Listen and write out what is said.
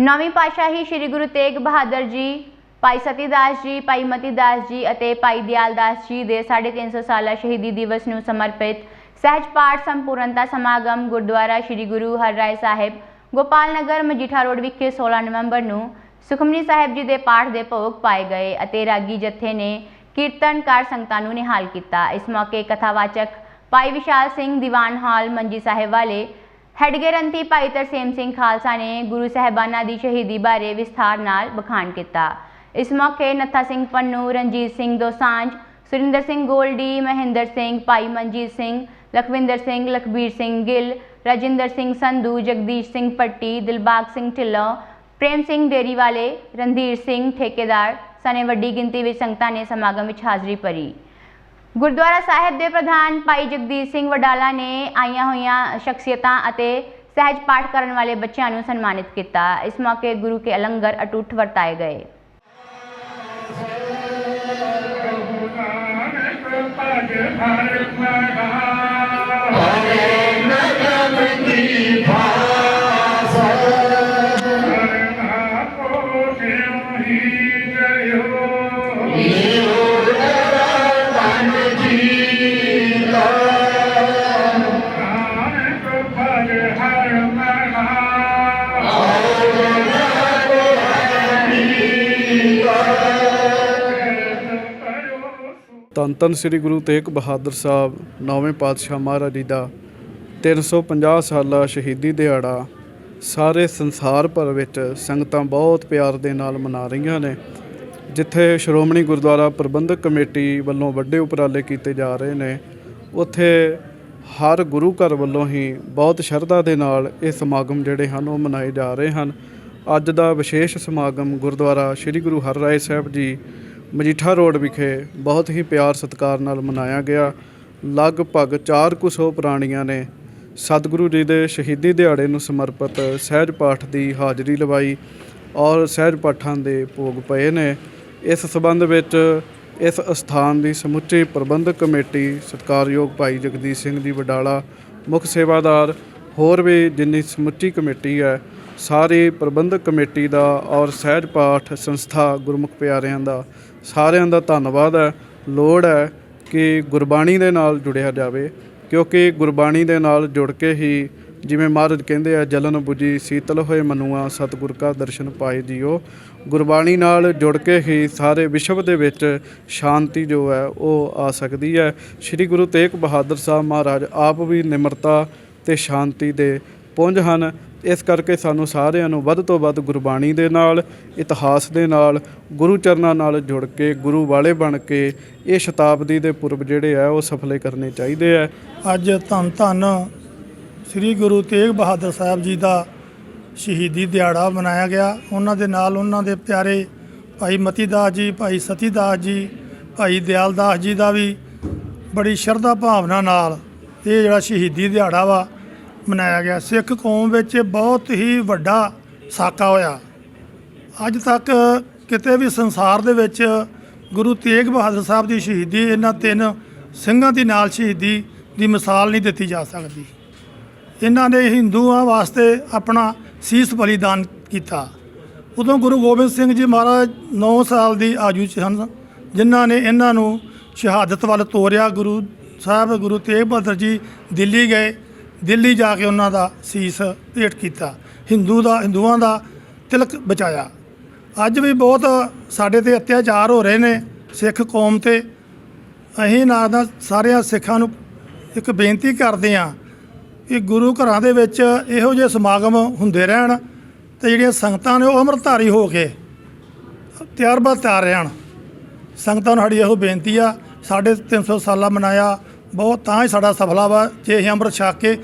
ਨੌਵੀਂ ਪਾਤਸ਼ਾਹੀ ਸ੍ਰੀ ਗੁਰੂ ਤੇਗ ਬਹਾਦਰ ਜੀ, ਭਾਈ ਸਤੀਦਾਸ ਜੀ, ਭਾਈ ਮਤੀਦਾਸ ਜੀ ਅਤੇ ਭਾਈ ਦਿਆਲ ਦਾਸ ਜੀ ਦੇ 350 ਸਾਲਾ ਸ਼ਹੀਦੀ ਦਿਵਸ ਨੂੰ ਸਮਰਪਿਤ ਸਹਿਜ ਪਾਠ ਸੰਪੂਰਨਤਾ ਸਮਾਗਮ ਗੁਰਦੁਆਰਾ ਸ੍ਰੀ ਗੁਰੂ ਹਰਰਾਏ ਸਾਹਿਬ, ਗੋਪਾਲ ਨਗਰ, ਮਜੀਠਾ ਰੋਡ ਵਿਖੇ 16 ਨਵੰਬਰ ਨੂੰ ਸੁਖਮਨੀ ਸਾਹਿਬ ਜੀ ਦੇ ਪਾਠ ਦੇ ਭੋਗ ਪਾਏ ਗਏ ਅਤੇ ਰਾਗੀ ਜਥੇ ਨੇ ਕੀਰਤਨਕਾਰ ਸੰਗਤਾਂ ਨੂੰ ਨਿਹਾਲ ਕੀਤਾ। ਇਸ ਮੌਕੇ ਕਥਾਵਾਚਕ ਭਾਈ ਵਿਸ਼ਾਲ ਸਿੰਘ ਦੀਵਾਨ ਹਾਲ ਮੰਜੀ ਸਾਹਿਬ ਵਾਲੇ ਹੈਡਗੇਰੰਤੀ ਭਾਈ ਤਰਸੇਮ ਸਿੰਘ ਖਾਲਸਾ ਨੇ ਗੁਰੂ ਸਾਹਿਬਾਨਾਂ ਦੀ ਸ਼ਹੀਦੀ ਬਾਰੇ ਵਿਸਥਾਰ ਨਾਲ ਬਖਾਣ ਕੀਤਾ। ਇਸ ਮੌਕੇ ਨੱਥਾ ਸਿੰਘ ਪੰਨੂ, ਰਣਜੀਤ ਸਿੰਘ ਦੋਸਾਂਝ, ਸੁਰਿੰਦਰ ਸਿੰਘ ਗੋਲਡੀ, ਮਹਿੰਦਰ ਸਿੰਘ, ਭਾਈ ਮਨਜੀਤ ਸਿੰਘ, ਲਖਵਿੰਦਰ ਸਿੰਘ, ਲਖਬੀਰ ਸਿੰਘ ਗਿੱਲ, ਰਾਜਿੰਦਰ ਸਿੰਘ ਸੰਧੂ, ਜਗਦੀਸ਼ ਸਿੰਘ ਪੱਟੀ ਦਿਲਬਾਗ ਸਿੰਘ ਢਿੱਲੋਂ, ਪ੍ਰੇਮ ਸਿੰਘ ਡੇਰੀ ਵਾਲੇ ਰਣਧੀਰ ਸਿੰਘ ਠੇਕੇਦਾਰ, ਸਨੇ ਵੱਡੀ ਗਿਣਤੀ ਵਿੱਚ ਸੰਗਤਾਂ ਨੇ ਸਮਾਗਮ ਵਿੱਚ ਹਾਜ਼ਰੀ ਭਰੀ। ਗੁਰਦੁਆਰਾ ਸਾਹਿਬ ਦੇ ਪ੍ਰਧਾਨ ਭਾਈ ਜਗਦੀਸ਼ ਸਿੰਘ ਵਡਾਲਾ ਨੇ ਆਈਆਂ ਹੋਈਆਂ ਸ਼ਖਸੀਅਤਾਂ ਅਤੇ ਸਹਿਜ ਪਾਠ ਕਰਨ ਵਾਲੇ ਬੱਚਿਆਂ ਨੂੰ ਸਨਮਾਨਿਤ ਕੀਤਾ। ਇਸ ਮੌਕੇ ਗੁਰੂ ਕੇ ਅਲੰਗਰ ਅਟੁੱਟ ਵਰਤਾਏ ਗਏ। ਭਜ ਹਰ ਮਨਾ ਧੰਨ ਧੰਨ ਸ੍ਰੀ ਗੁਰੂ ਤੇਗ ਬਹਾਦਰ ਸਾਹਿਬ, ਨੌਵੇਂ ਪਾਤਸ਼ਾਹ ਮਹਾਰਾਜ ਜੀ ਦਾ 350 ਸਾਲਾ ਸ਼ਹੀਦੀ ਦਿਹਾੜਾ, ਸਾਰੇ ਸੰਸਾਰ ਭਰ ਵਿੱਚ ਸੰਗਤਾਂ ਬਹੁਤ ਪਿਆਰ ਦੇ ਨਾਲ ਮਨਾ ਰਹੀਆਂ ਨੇ, ਜਿੱਥੇ ਸ਼੍ਰੋਮਣੀ ਗੁਰਦੁਆਰਾ ਪ੍ਰਬੰਧਕ ਕਮੇਟੀ ਵੱਲੋਂ ਵੱਡੇ ਉਪਰਾਲੇ ਕੀਤੇ ਜਾ ਰਹੇ ਨੇ, ਉੱਥੇ ਹਰ ਗੁਰੂ ਘਰ ਵੱਲੋਂ ਹੀ ਬਹੁਤ ਸ਼ਰਧਾ ਦੇ ਨਾਲ ਇਹ ਸਮਾਗਮ ਜਿਹੜੇ ਹਨ, ਉਹ ਮਨਾਏ ਜਾ ਰਹੇ ਹਨ। ਅੱਜ ਦਾ ਵਿਸ਼ੇਸ਼ ਸਮਾਗਮ ਗੁਰਦੁਆਰਾ ਸ੍ਰੀ ਗੁਰੂ ਹਰਰਾਏ ਸਾਹਿਬ ਜੀ ਮਜੀਠਾ ਰੋਡ ਵਿਖੇ ਬਹੁਤ ਹੀ ਪਿਆਰ ਸਤਿਕਾਰ ਨਾਲ ਮਨਾਇਆ ਗਿਆ। ਲਗਭਗ 400 ਪ੍ਰਾਣੀਆਂ ਨੇ ਸਤਿਗੁਰੂ ਜੀ ਦੇ ਸ਼ਹੀਦੀ ਦਿਹਾੜੇ ਨੂੰ ਸਮਰਪਿਤ ਸਹਿਜ ਪਾਠ ਦੀ ਹਾਜ਼ਰੀ ਲਵਾਈ ਔਰ ਸਹਿਜ ਪਾਠਾਂ ਦੇ ਭੋਗ ਪਏ ਨੇ। ਇਸ ਸਬੰਧ ਵਿੱਚ ਇਸ ਅਸਥਾਨ ਦੀ ਸਮੁੱਚੀ ਪ੍ਰਬੰਧਕ ਕਮੇਟੀ ਸਤਿਕਾਰਯੋਗ ਭਾਈ ਜਗਦੀਸ਼ ਸਿੰਘ ਜੀ ਵਡਾਲਾ, ਮੁੱਖ ਸੇਵਾਦਾਰ ਹੋਰ ਵੀ ਜਿੰਨੀ ਸਮੁੱਚੀ ਕਮੇਟੀ ਹੈ, ਸਾਰੀ ਪ੍ਰਬੰਧਕ ਕਮੇਟੀ ਦਾ ਔਰ ਸਹਿਜ ਪਾਠ ਸੰਸਥਾ ਗੁਰਮੁਖ ਪਿਆਰਿਆਂ ਦਾ ਸਾਰਿਆਂ ਦਾ ਧੰਨਵਾਦ ਹੈ, ਲੋੜ ਹੈ ਕਿ ਗੁਰਬਾਣੀ ਦੇ ਨਾਲ ਜੁੜਿਆ ਜਾਵੇ, ਕਿਉਂਕਿ ਗੁਰਬਾਣੀ ਦੇ ਨਾਲ ਜੁੜ ਕੇ ਹੀ ਜਿਵੇਂ ਮਹਾਰਾਜ ਕਹਿੰਦੇ ਆ, ਜਲਨ 부ਜੀ ਸੀਤਲ ਹੋਏ ਮਨੂਆ, ਸਤਿਗੁਰ ਕਾ ਦਰਸ਼ਨ ਪਾਏ ਜੀਓ। ਗੁਰਬਾਣੀ ਨਾਲ ਜੁੜ ਕੇ ਹੀ ਸਾਰੇ ਵਿਸ਼ਵ ਦੇ ਵਿੱਚ ਸ਼ਾਂਤੀ ਜੋ ਹੈ, ਉਹ ਆ ਸਕਦੀ ਹੈ। ਸ੍ਰੀ ਗੁਰੂ ਤੇਗ ਬਹਾਦਰ ਸਾਹਿਬ ਮਹਾਰਾਜ ਆਪ ਵੀ ਨਿਮਰਤਾ ਤੇ ਸ਼ਾਂਤੀ ਦੇ ਪੁੰਜ ਹਨ। ਇਸ ਕਰਕੇ ਸਾਨੂੰ ਸਾਰਿਆਂ ਨੂੰ ਵੱਧ ਤੋਂ ਵੱਧ ਗੁਰਬਾਣੀ ਦੇ ਨਾਲ, ਇਤਿਹਾਸ ਦੇ ਨਾਲ, ਗੁਰੂ ਚਰਨਾਂ ਨਾਲ ਜੁੜ ਕੇ, ਗੁਰੂ ਵਾਲੇ ਬਣ ਕੇ ਇਹ ਸ਼ਤਾਬਦੀ ਦੇ ਪੁਰਬ ਜਿਹੜੇ ਆ, ਉਹ ਸਫਲੇ ਕਰਨੇ ਚਾਹੀਦੇ ਆ। ਅੱਜ ਧੰਨ ਧੰਨ ਸ੍ਰੀ ਗੁਰੂ ਤੇਗ ਬਹਾਦਰ ਸਾਹਿਬ ਜੀ ਦਾ ਸ਼ਹੀਦੀ ਦਿਹਾੜਾ ਮਨਾਇਆ ਗਿਆ। ਉਹਨਾਂ ਦੇ ਨਾਲ ਉਹਨਾਂ ਦੇ ਪਿਆਰੇ ਭਾਈ ਮਤੀਦਾਸ ਜੀ, ਭਾਈ ਸਤੀਦਾਸ ਜੀ, ਭਾਈ ਦਿਆਲਦਾਸ ਜੀ ਦਾ ਵੀ ਬੜੀ ਸ਼ਰਧਾ ਭਾਵਨਾ ਨਾਲ ਇਹ ਜਿਹੜਾ ਸ਼ਹੀਦੀ ਦਿਹਾੜਾ ਵਾ ਮਨਾਇਆ ਗਿਆ। ਸਿੱਖ ਕੌਮ ਵਿੱਚ ਬਹੁਤ ਹੀ ਵੱਡਾ ਸਾਕਾ ਹੋਇਆ। ਅੱਜ ਤੱਕ ਕਿਤੇ ਵੀ ਸੰਸਾਰ ਦੇ ਵਿੱਚ ਗੁਰੂ ਤੇਗ ਬਹਾਦਰ ਸਾਹਿਬ ਦੀ ਸ਼ਹੀਦੀ, ਇਹਨਾਂ ਤਿੰਨ ਸਿੰਘਾਂ ਦੀ ਨਾਲ ਸ਼ਹੀਦੀ ਦੀ ਮਿਸਾਲ ਨਹੀਂ ਦਿੱਤੀ ਜਾ ਸਕਦੀ। ਇਹਨਾਂ ਨੇ ਹਿੰਦੂਆਂ ਵਾਸਤੇ ਆਪਣਾ ਸੀਸ ਬਲੀਦਾਨ ਕੀਤਾ। ਉਦੋਂ ਗੁਰੂ ਗੋਬਿੰਦ ਸਿੰਘ ਜੀ ਮਹਾਰਾਜ 9 ਸਾਲ ਦੀ ਆਜੂ 'ਚ ਹਨ ਜਿਨ੍ਹਾਂ ਨੇ ਇਹਨਾਂ ਨੂੰ ਸ਼ਹਾਦਤ ਵੱਲ ਤੋਰਿਆ। ਗੁਰੂ ਸਾਹਿਬ, ਗੁਰੂ ਤੇਗ ਬਹਾਦਰ ਜੀ ਦਿੱਲੀ ਗਏ। ਦਿੱਲੀ ਜਾ ਕੇ ਉਹਨਾਂ ਦਾ ਸੀਸ ਭੇਟ ਕੀਤਾ। ਹਿੰਦੂ ਦਾ, ਹਿੰਦੂਆਂ ਦਾ ਤਿਲਕ ਬਚਾਇਆ। ਅੱਜ ਵੀ ਬਹੁਤ ਸਾਡੇ ਤੇ ਅਤਿਆਚਾਰ ਹੋ ਰਹੇ ਨੇ ਸਿੱਖ ਕੌਮ ਤੇ। ਅਸੀਂ ਨਾਲ ਦਾ ਸਾਰਿਆਂ ਸਿੱਖਾਂ ਨੂੰ ਇੱਕ ਬੇਨਤੀ ਕਰਦੇ ਹਾਂ ਕਿ ਗੁਰੂ ਘਰਾਂ ਦੇ ਵਿੱਚ ਇਹੋ ਜਿਹੇ ਸਮਾਗਮ ਹੁੰਦੇ ਰਹਿਣ ਤੇ ਜਿਹੜੀਆਂ ਸੰਗਤਾਂ ਨੇ ਉਹ ਅੰਮ੍ਰਿਤਧਾਰੀ ਹੋ ਕੇ ਤਿਆਰ ਬਾ ਤਿਆਰ ਰਹਿਣ। ਸੰਗਤਾਂ ਨੂੰ ਸਾਡੀ ਇਹੋ ਬੇਨਤੀ ਆ, ਸਾਡੇ 300 ਸਾਲਾ ਮਨਾਇਆ ਬਹੁਤ ਤਾਂ ਹੀ ਸਾਡਾ ਸਫਲਾ ਵਾ ਜੇ ਅਸੀਂ ਅੰਮ੍ਰਿਤ ਛਕ ਕੇ